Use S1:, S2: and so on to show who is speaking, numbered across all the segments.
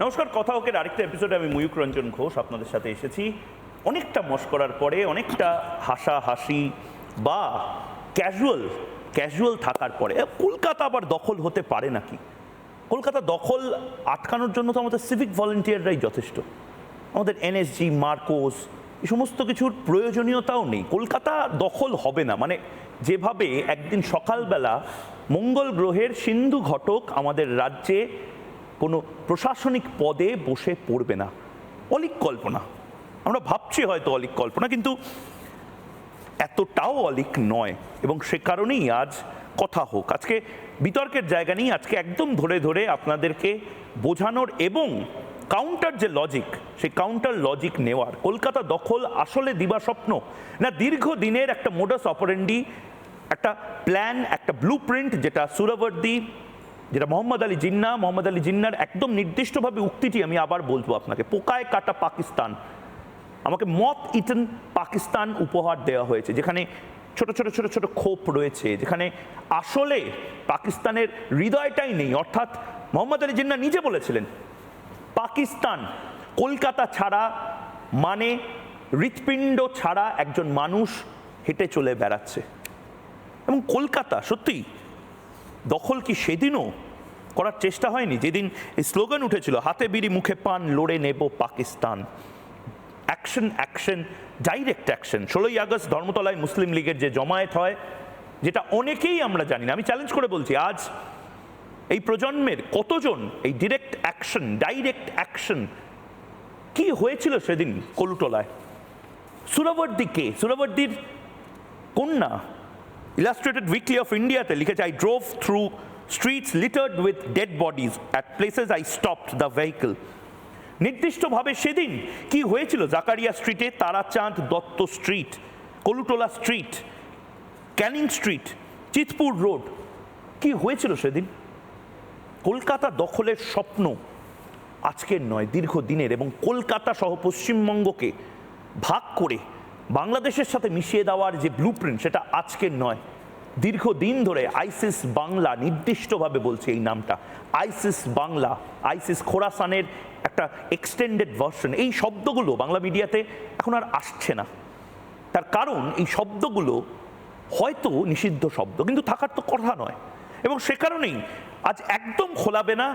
S1: নমস্কার, কথা হোকের আরেকটা এপিসোডে আমি ময়ূক রঞ্জন ঘোষ আপনাদের সাথে এসেছি। অনেকটা মস্করার পরে অনেকটা হাসা হাসি বা ক্যাজুয়াল ক্যাজুয়াল থাকার পরে কলকাতা আবার দখল হতে পারে নাকি? কলকাতা দখল আটকানোর জন্য তো আমাদের সিভিক ভলেন্টিয়াররাই যথেষ্ট। আমাদের এনএসজি মার্কোস এই সমস্ত কিছুর প্রয়োজনীয়তাও নেই। কলকাতা দখল হবে না। মানে যেভাবে একদিন সকালবেলা মঙ্গল গ্রহের সিন্ধু ঘটক আমাদের রাজ্যে কোনো প্রশাসনিক পদে বসে পড়বে না। অলিক কল্পনা। আমরা ভাবছি হয়তো অলিক কল্পনা, কিন্তু এতটাও অলিক নয় এবং সে কারণেই আজ কথা হোক। আজকে বিতর্কের জায়গা নেই, আজকে একদম ধরে ধরে আপনাদেরকে বোঝানোর এবং কাউন্টার যে লজিক সেই কাউন্টার লজিক নেওয়ার। কলকাতা দখল আসলে দিবা স্বপ্ন। না, দীর্ঘদিনের একটা মোডাস অপারেন্ডি একটা প্ল্যান একটা ব্লু প্রিন্ট যেটা সুরবর্দি যেটা মোহাম্মদ আলী জিন্না, মোহাম্মদ আলী জিন্নার একদম নির্দিষ্টভাবে উক্তিটি আমি আবার বলব আপনাকে। পোকায় কাটা পাকিস্তান। আমাকে মত ইটন পাকিস্তান উপহার দেওয়া হয়েছে। যেখানে ছোট ছোট ছোট ছোট খোপ রয়েছে। যেখানে আসলে পাকিস্তানের হৃদয়টাই নেই। অর্থাৎ মোহাম্মদ আলী জিন্না নিজে বলেছিলেন, পাকিস্তান কলকাতা ছাড়া মানে হৃৎপিণ্ড ছাড়া একজন মানুষ হেঁটে চলে বেড়াচ্ছে। এবং কলকাতা সত্যি দখল কি সেদিনও করার চেষ্টা হয়নি। যেদিন এই স্লোগান উঠেছিল, হাতে বিড়ি, মুখে পান, লড়ে নেব Pakistan. Action action, direct action. ষোলোই আগস্ট ধর্মতলায় মুসলিম লীগের যে জমায়েত হয়, যেটা অনেকেই আমরা জানি না। আমি চ্যালেঞ্জ করে বলছি, আজ এই প্রজন্মের কতজন এই ডিরেক্ট অ্যাকশন ডাইরেক্ট অ্যাকশন কি হয়েছিল সেদিন কলুটলায়? সুরবর্দি কে? সুরবর্দির কন্যা ইলাস্ট্রেটেড উইকলি অফ ইন্ডিয়াতে লিখেছে I drove through streets littered with dead bodies at places I stopped the vehicle নির্দিষ্টভাবে সেদিন কি হয়েছিল? জাকারিয়া স্ট্রিটে Tarachand Dutta street Kalutola street Canning street Chitpur road কি হয়েছিল সেদিন? কলকাতা দখলের স্বপ্ন আজকের নয়, দীর্ঘদিনের এবং কলকাতা সহ পশ্চিমবঙ্গকে ভাগ করে বাংলাদেশের সাথে মিশিয়ে দেওয়ার যে ব্লু সেটা আজকের নয়। দীর্ঘদিন ধরে আইসিস বাংলা নির্দিষ্টভাবে বলছে এই নামটা। আইসিস বাংলা, আইসিস খোরাসানের একটা এক্সটেন্ডেড ভার্সন এই শব্দগুলো বাংলা মিডিয়াতে এখন আর আসছে না। তার কারণ এই শব্দগুলো হয়তো নিষিদ্ধ শব্দ, কিন্তু থাকার তো কথা নয়। এবং সে কারণেই আজ একদম খোলাবেনা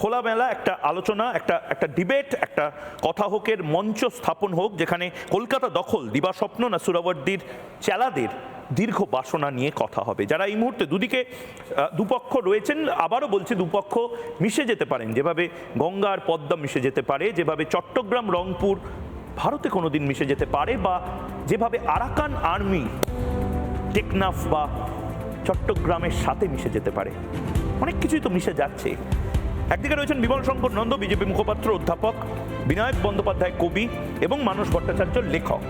S1: খোলামেলা একটা আলোচনা, একটা একটা ডিবেট একটা কথা হোকের মঞ্চ স্থাপন হোক, যেখানে কলকাতা দখল, দিবাস্বপ্ন না সুরাবর্দির চেলাদের দীর্ঘ বাসনা নিয়ে কথা হবে। যারা এই মুহূর্তে দুদিকে দুপক্ষ রয়েছেন, আবারও বলছি দুপক্ষ মিশে যেতে পারেন। যেভাবে গঙ্গা আর পদ্মা মিশে যেতে পারে, যেভাবে চট্টগ্রাম, রংপুর, ভারতে কোনোদিন মিশে যেতে পারে বা যেভাবে আরাকান আর্মি, টেকনাফ বা চট্টগ্রামের সাথে মিশে যেতে পারে। অনেক কিছুই তো মিশে যাচ্ছে। একদিকে রয়েছেন বিমল শঙ্কর নন্দ, বিজেপি মুখপাত্র, অধ্যাপক, বিনায়ক বন্দ্যোপাধ্যায় কবি এবং মানস ভট্টাচার্য লেখক।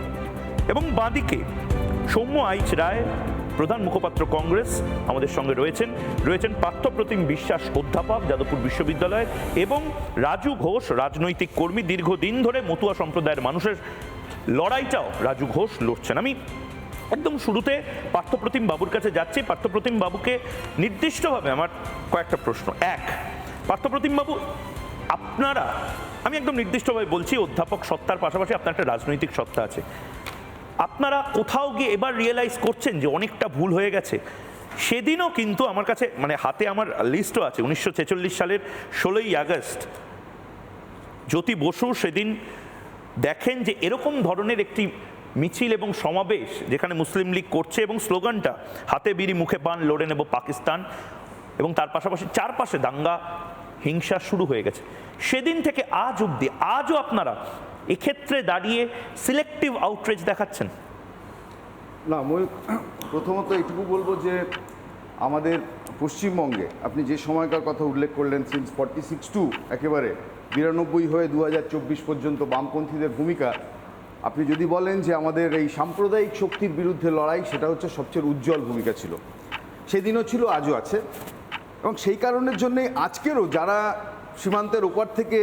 S1: এবং বাঁদিকে সৌম্য আইচ রায়, প্রধান মুখপাত্র কংগ্রেস, আমাদের সঙ্গে রয়েছেন। রয়েছেন পার্থপ্রতিম বিশ্বাস অধ্যাপক, যাদবপুর বিশ্ববিদ্যালয়, এবং রাজু ঘোষ, রাজনৈতিক কর্মী, দীর্ঘদিন ধরে মতুয়া সম্প্রদায়ের মানুষের লড়াইটাও রাজু ঘোষ লড়ছেন। আমি একদম শুরুতে পার্থপ্রতিম বাবুর কাছে যাচ্ছি। পার্থপ্রতিম বাবুকে নির্দিষ্টভাবে আমার কয়েকটা প্রশ্ন। এক, পার্থপ্রতিম বাবু, আপনারা, আমি একদম নির্দিষ্টভাবে বলছি, অধ্যাপক সত্তার পাশাপাশি আপনার একটা রাজনৈতিক সত্তা আছে। আপনারা কোথাও গিয়ে এবার রিয়েলাইজ করছেন যে অনেকটা ভুল হয়ে গেছে। সেদিনও কিন্তু আমার কাছে মানে হাতে আমার লিস্টও আছে, উনিশশো ছেচল্লিশ সালের ষোলোই আগস্ট। জ্যোতি বসু সেদিন দেখেন যে এরকম ধরনের একটি মিছিল এবং সমাবেশ যেখানে মুসলিম লীগ করছে এবং স্লোগানটা, হাতে বিড়ি মুখে পান, লড়ে নেব পাকিস্তান এবং তার পাশাপাশি চারপাশে দাঙ্গা, হিংসা শুরু হয়ে গেছে। সেদিন থেকে আজ অবধি, আজও আপনারা এক্ষেত্রে দাঁড়িয়ে সিলেক্টিভ আউটরেজ দেখাচ্ছেন।
S2: না, মই প্রথমত এটুকু বলব যে আমাদের পশ্চিমবঙ্গে আপনি যে সময়কার কথা উল্লেখ করলেন সিন্স ফর্টি সিক্স টু একেবারে বিরানব্বই হয়ে দু হাজার চব্বিশ পর্যন্ত বামপন্থীদের ভূমিকা, আপনি যদি বলেন যে আমাদের এই সাম্প্রদায়িক শক্তির বিরুদ্ধে লড়াই, সেটা হচ্ছে সবচেয়ে উজ্জ্বল ভূমিকা ছিল। সেদিনও ছিল, আজও আছে। এবং সেই কারণের জন্যে আজকেরও যারা সীমান্তের ওপার থেকে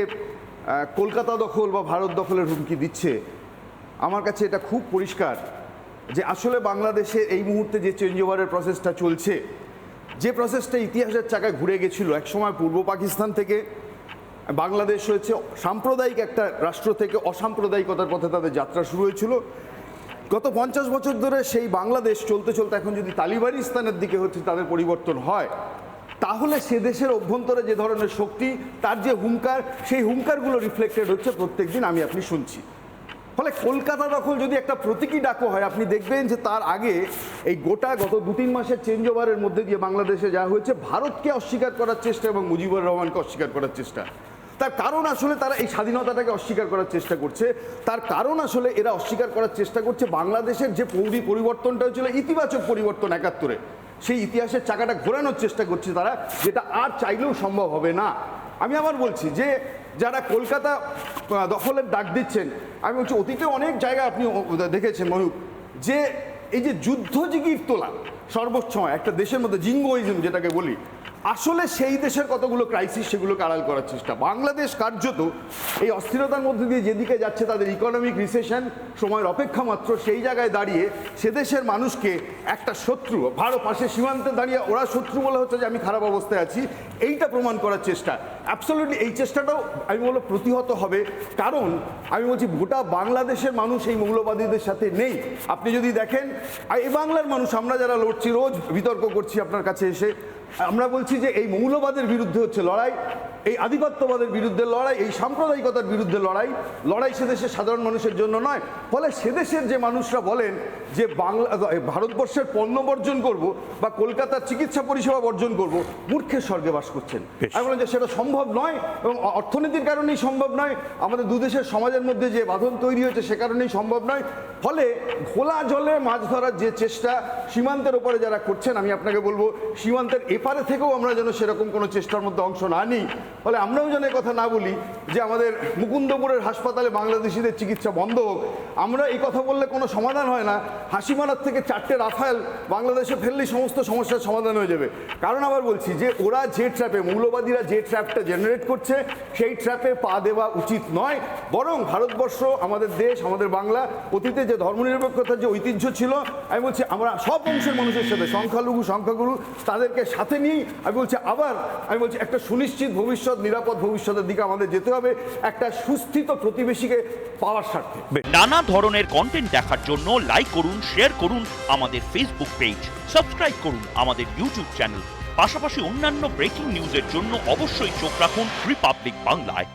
S2: কলকাতা দখল বা ভারত দখলের হুমকি দিচ্ছে। আমার কাছে এটা খুব পরিষ্কার যে আসলে বাংলাদেশে এই মুহূর্তে যে চেঞ্জ ওভারের প্রসেসটা চলছে, যে প্রসেসটা ইতিহাসের চাকায় ঘুরে গেছিল একসময় পূর্ব পাকিস্তান থেকে, বাংলাদেশ হয়েছে সাম্প্রদায়িক একটা রাষ্ট্র থেকে অসাম্প্রদায়িকতার পথে তাদের যাত্রা শুরু হয়েছিল। গত পঞ্চাশ বছর ধরে সেই বাংলাদেশ চলতে চলতে এখন যদি তালিবানিস্তানের দিকে হচ্ছে তাদের পরিবর্তন হয় তাহলে সে দেশের অভ্যন্তরে যে ধরনের শক্তি, তার যে হুঙ্কার, সেই হুঙ্কারগুলো রিফ্লেক্টেড হচ্ছে প্রত্যেকদিন আমি আপনি শুনছি। ফলে কলকাতা দখল যদি একটা প্রতীকী ডাকো হয়, আপনি দেখবেন যে তার আগে এই গোটা গত দু তিন মাসের চেঞ্জ ওভারের মধ্যে দিয়ে বাংলাদেশে যা হয়েছে, ভারতকে অস্বীকার করার চেষ্টা এবং মুজিবুর রহমানকে অস্বীকার করার চেষ্টা। তার কারণ আসলে তারা এই স্বাধীনতাটাকে অস্বীকার করার চেষ্টা করছে। তার কারণ আসলে এরা অস্বীকার করার চেষ্টা করছে বাংলাদেশের যে পৌরি পরিবর্তনটা হয়েছিল, ইতিবাচক পরিবর্তন একাত্তরে। সেই ইতিহাসের চাকাটা ঘোরানোর চেষ্টা করছে তারা, যেটা আর চাইলেও সম্ভব হবে না। আমি আবার বলছি যে, যারা কলকাতা দখলের ডাক দিচ্ছেন, আমি বলছি অতীতে অনেক জায়গা আপনি দেখেছেন ময়ূক যে এই যে যুদ্ধ জিগির তোলা, সর্বোচ্চ একটা দেশের মধ্যে জিঙ্গোইজম যেটাকে বলি আসলে সেই দেশের কতগুলো ক্রাইসিস সেগুলোকে আড়াল করার চেষ্টা। বাংলাদেশ কার্যত এই অস্থিরতার মধ্যে দিয়ে যেদিকে যাচ্ছে তাদের ইকোনমিক রিসেশন সময়ের অপেক্ষা মাত্র সেই জায়গায় দাঁড়িয়ে সে দেশের মানুষকে একটা শত্রু, ভারত পাশে সীমান্তে দাঁড়িয়ে ওরা শত্রু বলে হচ্ছে যে আমি খারাপ অবস্থায় আছি, এইটা প্রমাণ করার চেষ্টা। অ্যাবসলিউটলি এই চেষ্টাটাও আমি বলব প্রতিহত হবে। কারণ আমি বলছি গোটা বাংলাদেশের মানুষ এই মৌলবাদীদের সাথে নেই। আপনি যদি দেখেন, এই বাংলার মানুষ, আমরা যারা লড়ছি, রোজ বিতর্ক করছি আপনার কাছে এসে। আমরা বলছি যে এই মৌলবাদের বিরুদ্ধে হচ্ছে লড়াই এই আধিপত্যবাদের বিরুদ্ধে লড়াই এই সাম্প্রদায়িকতার বিরুদ্ধে লড়াই। লড়াই সে দেশের সাধারণ মানুষের জন্য নয় ফলে সেদেশের যে মানুষরা বলেন যে বাংলা ভারতবর্ষের পণ্য বর্জন করব বা কলকাতার চিকিৎসা পরিষেবা বর্জন করব মূর্খের স্বর্গে বাস করছেন। আমি বললাম যে সেটা সম্ভব নয় এবং অর্থনীতির কারণেই সম্ভব নয় আমাদের দু দেশের সমাজের মধ্যে যে বাঁধন তৈরি হয়েছে সে কারণেই সম্ভব নয়। ফলে ঘোলা জলে মাছ ধরার যে চেষ্টা সীমান্তের ওপরে যারা করছেন আমি আপনাকে বলব সীমান্তের এপারে থেকেও আমরা যেন সেরকম কোনো চেষ্টার মধ্যে অংশ না নিই। ফলে আমরাও যেন কথা না বলি যে আমাদের মুকুন্দপুরের হাসপাতালে বাংলাদেশিদের চিকিৎসা বন্ধ হোক। আমরা এই কথা বললে কোনো সমাধান হয় না। হাসিমারার থেকে চারটে রাফায়েল বাংলাদেশে ফেললেই সমস্ত সমস্যার সমাধান হয়ে যাবে। কারণ আবার বলছি যে ওরা যে ট্র্যাপে, মৌলবাদীরা যে ট্র্যাপটা জেনারেট করছে, সেই ট্র্যাপে পা দেওয়া উচিত নয়। বরং ভারতবর্ষ, আমাদের দেশ, আমাদের বাংলা, অতীতে যে ধর্মনিরপেক্ষতার যে ঐতিহ্য ছিল, আমি বলছি আমরা সব অংশের মানুষের সাথে, সংখ্যালঘু, সংখ্যাগুরু, তাদেরকে সাথে নিয়েই আমি বলছি আবার আমি বলছি একটা সুনিশ্চিত ভবিষ্যৎ, নিরাপদ ভবিষ্যতের দিকে আমাদের যেতে হবে, একটা সুস্থিত প্রতিবেশীকে পাওয়ার স্বার্থে।
S3: নানা ধরনের কন্টেন্ট দেখার জন্য লাইক করুন শেয়ার করুন আমাদের ফেসবুক পেজ সাবস্ক্রাইব করুন আমাদের ইউটিউব চ্যানেল পাশাপাশি অন্যান্য ব্রেকিং নিউজের জন্য অবশ্যই চোখ রাখুন রিপাবলিক বাংলায়